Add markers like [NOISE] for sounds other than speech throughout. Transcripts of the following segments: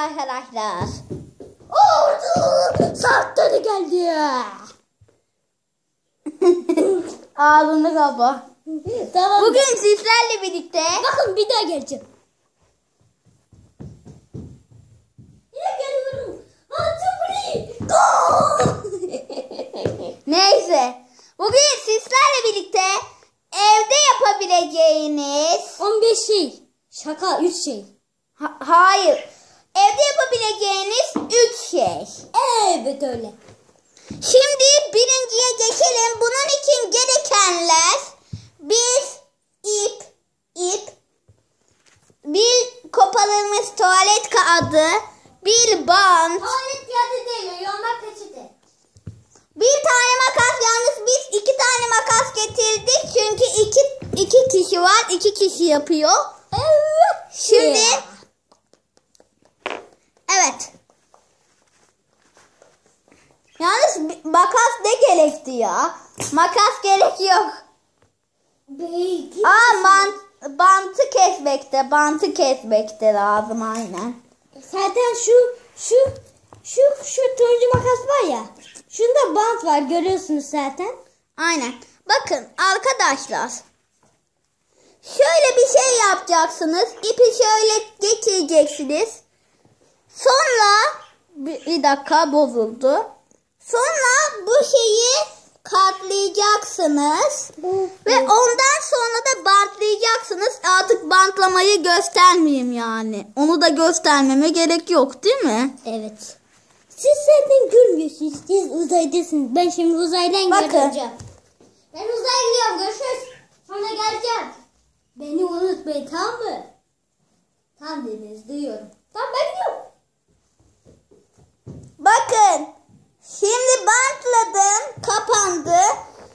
arkadaşlar. Oldu. Saatleri geldi. [LAUGHS] Ağzını kapa. Tamam. Bugün sizlerle birlikte Bakın bir daha geleceğim. Yine geliyorum. [LAUGHS] Neyse. Bugün sizlerle birlikte evde yapabileceğiniz 15 şey. Şaka 3 şey. Ha- hayır. Evde yapabileceğiniz 3 şey. Evet öyle. Şimdi birinciye geçelim. Bunun için gerekenler bir ip, ip, bir koparılmış tuvalet kağıdı, bir bant, Tuvalet kağıdı değil. Yolma peçete. bir tane makas. Yalnız biz iki tane makas getirdik. Çünkü iki, iki kişi var. iki kişi yapıyor. Evet. Şimdi evet. Yalnız makas ne gerekti ya? Makas gerek yok. Belki. Aa bant, bantı kesmekte, bantı kesmekte lazım aynen. Zaten şu şu şu şu turuncu makas var ya. Şunda bant var görüyorsunuz zaten. Aynen. Bakın arkadaşlar. Şöyle bir şey yapacaksınız. İpi şöyle geçireceksiniz. Sonra bir dakika bozuldu. Sonra bu şeyi katlayacaksınız. Ve ondan sonra da bantlayacaksınız. Artık bantlamayı göstermeyeyim yani. Onu da göstermeme gerek yok değil mi? Evet. Siz zaten görmüyorsunuz. Siz uzaydasınız. Ben şimdi uzaydan Bakın. göreceğim. Ben uzaya gidiyorum. Görüşürüz. Sonra geleceğim. Beni unutmayın? Tamam dediniz duyuyorum. Tamam ben gidiyorum. Bakın. Şimdi bantladım. Kapandı.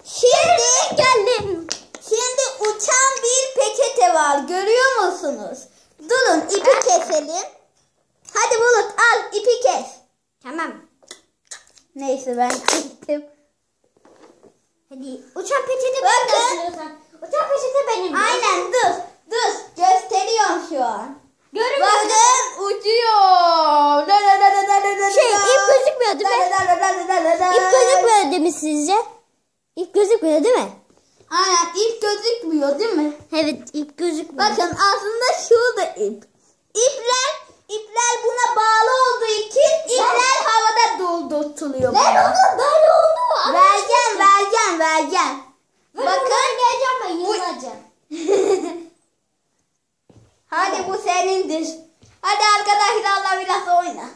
Şimdi geldim. Şimdi uçan bir peçete var. Görüyor musunuz? Durun ipi keselim. Hadi Bulut al ipi kes. Tamam. Neyse ben kestim. Hadi uçan peçete istiyorsan. Uçan peçete benim. Aynen dur. Dur. Gösteriyorum şu an. Görün Bakın uçuyor. La la la la la la Şey, ip gözükmüyor değil mi? La la la la la la. İp gözükmüyor değil mi sizce? İp gözükmüyor değil mi? Aynen ip gözükmüyor değil mi? Evet ip gözükmüyor. Bakın aslında şurada ip. İpler, ipler buna bağlı olduğu için ipler havada doldurtuluyor. Ben buna. onu böyle oldu. Vereceğim, vereceğim, vereceğim. Bakın. Bakın. geleceğim ben yıllarca. [LAUGHS] Hadi bu senindir. Hadi arkadaşlarla biraz oyna.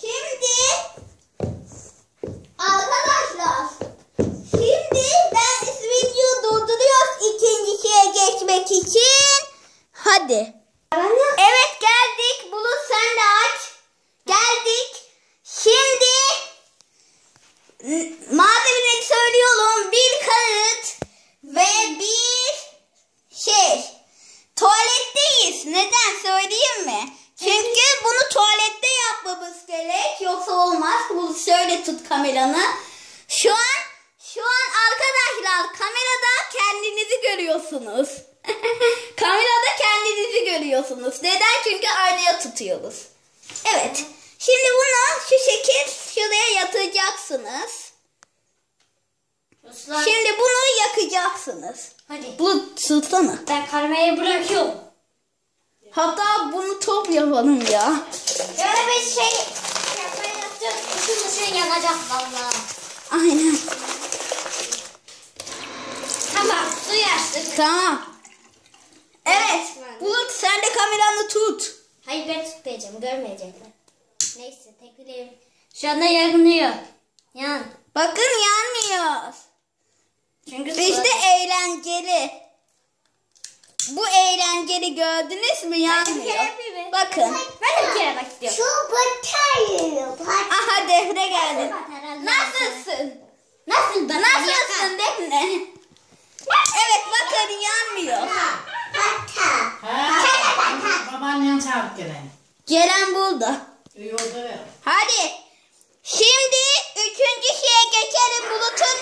Şimdi arkadaşlar şimdi ben videoyu durduruyoruz ikinci şeye geçmek için. Hadi. Evet geldik. Bulut sen de aç. Geldik. Şimdi n- malzemeleri söylüyorum. Bir kağıt ve bir şey. Tuvaletteyiz. Neden söyleyeyim mi? Çünkü bunu tuvalette yapmamız gerek. Yoksa olmaz. Bu şöyle tut kameranı. Şu an şu an arkadaşlar kamerada kendinizi görüyorsunuz. [LAUGHS] kamerada kendinizi görüyorsunuz. Neden? Çünkü aynaya tutuyoruz. Evet. Şimdi bunu şu şekil şuraya yatıracaksınız. Şimdi bunu yakacaksınız. Hadi. Bu tutsana. Ben karmayı bırakıyorum. Hatta bunu top yapalım ya. Şöyle bir şey yapmaya yapacağız. Bütün ışığı yanacak valla. Aynen. Tamam su açtık. Tamam. Evet. Bulut sen de kameranı tut. Hayır ben tutmayacağım görmeyecekler. Neyse tekrar Şu anda yanıyor. Yan. Bakın yanmıyor. Çünkü İşte eğlenceli. Bu eğlenceli gördünüz mü? Yanmıyor. Bakın. Ben de bir kere bak istiyorum. Şu batarya. Aha Defne geldi. Nasılsın? Nasıl bana Nasılsın Defne? Evet bakın yanmıyor. Bata. Ha, babaannen çağırıp gelen. Ceren buldu. İyi oldu ver. Hadi. Şimdi üçüncü şeye geçelim. Bulut'un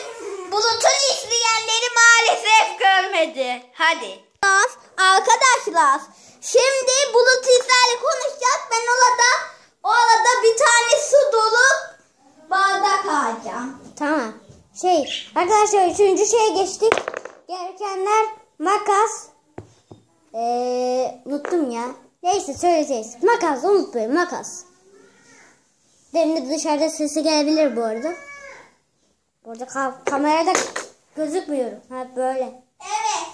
Bulut'un izleyenleri maalesef görmedi. Hadi. arkadaşlar. Şimdi Bulut sizlerle konuşacağız. Ben orada, orada bir tane su dolu bardak alacağım. Tamam. Şey arkadaşlar üçüncü şeye geçtik. Gerekenler makas. Ee, unuttum ya. Neyse söyleyeceğiz. Makas unutmayın makas. Demin dışarıda sesi gelebilir bu arada. Burada ka- kamerada gözükmüyorum. Ha böyle. Evet.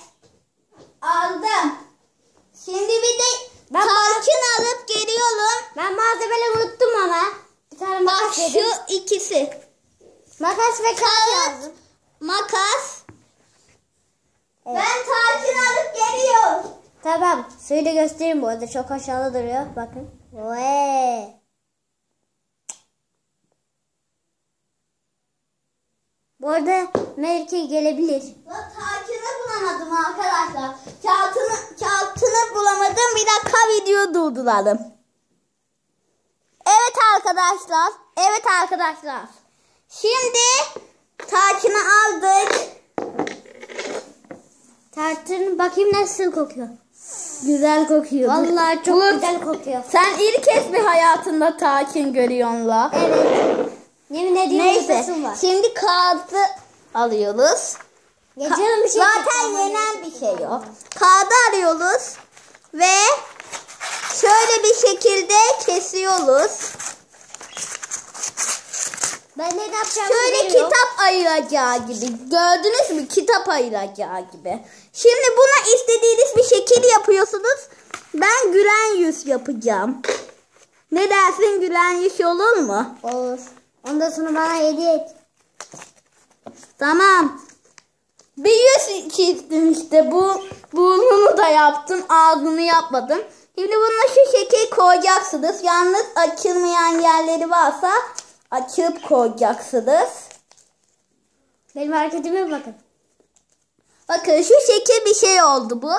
Aldım. Şimdi bir de Ben- tarçın alıp geliyorum. Ben malzemeleri unuttum ama. Bir tane Bak makas dedim. şu ikisi. Makas ve kağıt Kağıt, makas. Evet. Ben tarçın alıp geliyorum. Tamam. Suyu da göstereyim bu arada. Çok aşağıda duruyor. Bakın. Vay. Bu arada Melike gelebilir. Tarçını bulamadım arkadaşlar. Kağıtını, kağıtını bulamadım. Bir dakika video durduralım. Evet arkadaşlar. Evet arkadaşlar. Şimdi tarçını aldık. Tartın bakayım nasıl kokuyor. Güzel kokuyor. Vallahi çok Bulut, güzel kokuyor. Sen ilk kez mi hayatında tarçın görüyorsun la? Evet. Yemin ediyorum Neyse. var. Şimdi kağıdı alıyoruz. Ya canım bir şey Zaten yenen bir şey yok. Kağıdı arıyoruz ve şöyle bir şekilde kesiyoruz. Ben ne yapacağımı Şöyle kitap ayıracağı gibi. Gördünüz mü? Kitap ayıracağı gibi. Şimdi buna istediğiniz bir şekil yapıyorsunuz. Ben gülen yüz yapacağım. Ne dersin gülen yüz olur mu? Olur. Ondan sonra bana hediye et. Tamam. Bir yüz çizdim işte. Bu burnunu da yaptım. Ağzını yapmadım. Şimdi bununla şu şekil koyacaksınız. Yalnız açılmayan yerleri varsa açıp koyacaksınız. Benim hareketime bakın. Bakın şu şekil bir şey oldu bu.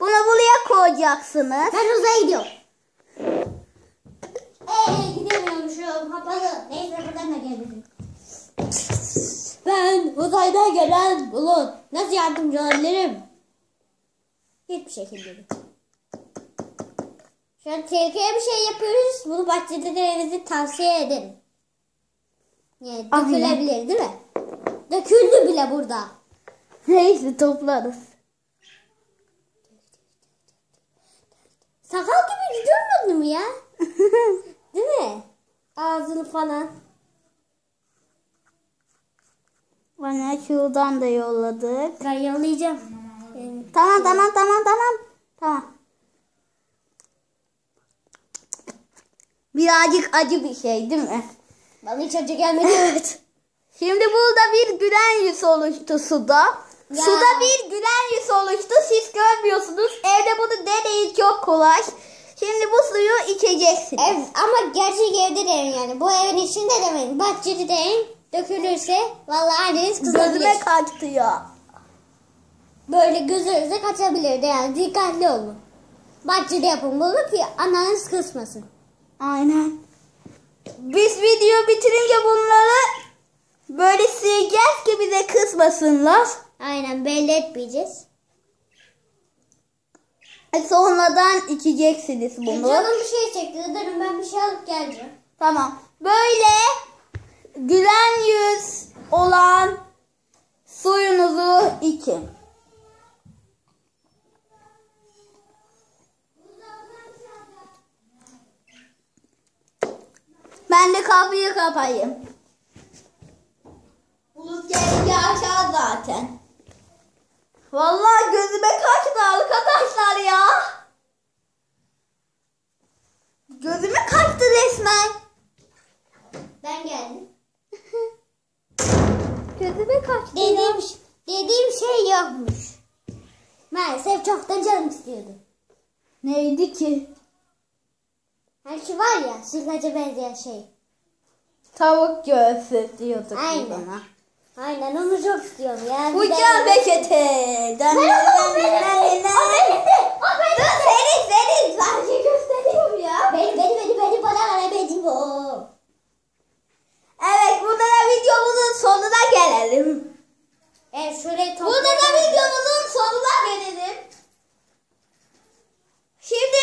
Bunu buraya koyacaksınız. Ben uzaya gidiyorum. Eee gidemiyormuşum. Kapalı. Neyse buradan da gelebilirim. Ben uzayda gelen bulut. Nasıl yardımcı olabilirim? Hiçbir şekilde değil. Şu an tehlikeli bir şey yapıyoruz. Bunu bahçede denemenizi tavsiye ederim. Yani dökülebilir değil mi? Döküldü bile burada. Neyse toplarız. Sakal gibi durmadı mı ya? [LAUGHS] Değil mi? Ağzını falan. Bana şuradan da yolladık. Ben yollayacağım. Tamam tamam tamam tamam. Tamam. Birazcık acı bir şey değil mi? bana hiç acı gelmedi. Evet. Şimdi burada bir gülen yüz oluştu suda. Ya. Suda bir gülen yüz oluştu. Siz görmüyorsunuz. Evde bunu deneyin çok kolay. Şimdi bu suyu içeceksiniz. Ev, ama gerçek evde deneyin yani. Bu evin içinde deneyin. Bahçede deneyin. Dökülürse vallahi anneniz kızabilir. Gözüme kaçtı ya. Böyle gözünüze kaçabilir de yani dikkatli olun. Bahçede yapın bunu ki ananız kısmasın. Aynen. Biz video bitirince bunları böyle sileceğiz ki bize kızmasınlar. Aynen belli etmeyeceğiz. Sonradan içeceksiniz E, bunu. canım bir şey çekti. Durun ben bir şey alıp geleceğim. Tamam. Böyle gülen yüz olan suyunuzu için. Ben de kapıyı kapayım. Bulut gelince aşağı zaten. Vallahi gözüme kaçtı arkadaşlar ya. Gözüme kaçtı resmen. Ben geldim. [LAUGHS] Gözüme kaçtı. Dediğim, dediğim şey yokmuş. Maalesef çoktan canım istiyordu. Neydi ki? Hani şu var ya sütlaca benzeyen şey. Tavuk göğsü diyorduk Aynen. biz ona. Aynen onu çok istiyorum ya. Uçan bekete. Ben onu o benim. O benim de. O benim de. Senin senin. Sadece gösteriyorum ya. Benim benim benim benim bana bana benim o. Evet burada da videomuzun sonuna gelelim. Evet şöyle toplayalım. Burada da videomuzun sonuna gelelim. Şimdi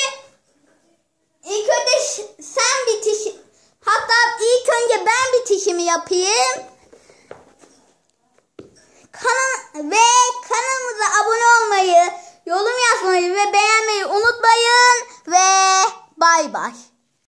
ilk önce sen bitiş hatta ilk önce ben bitişimi yapayım ve kanalımıza abone olmayı, yorum yazmayı ve beğenmeyi unutmayın ve bay bay.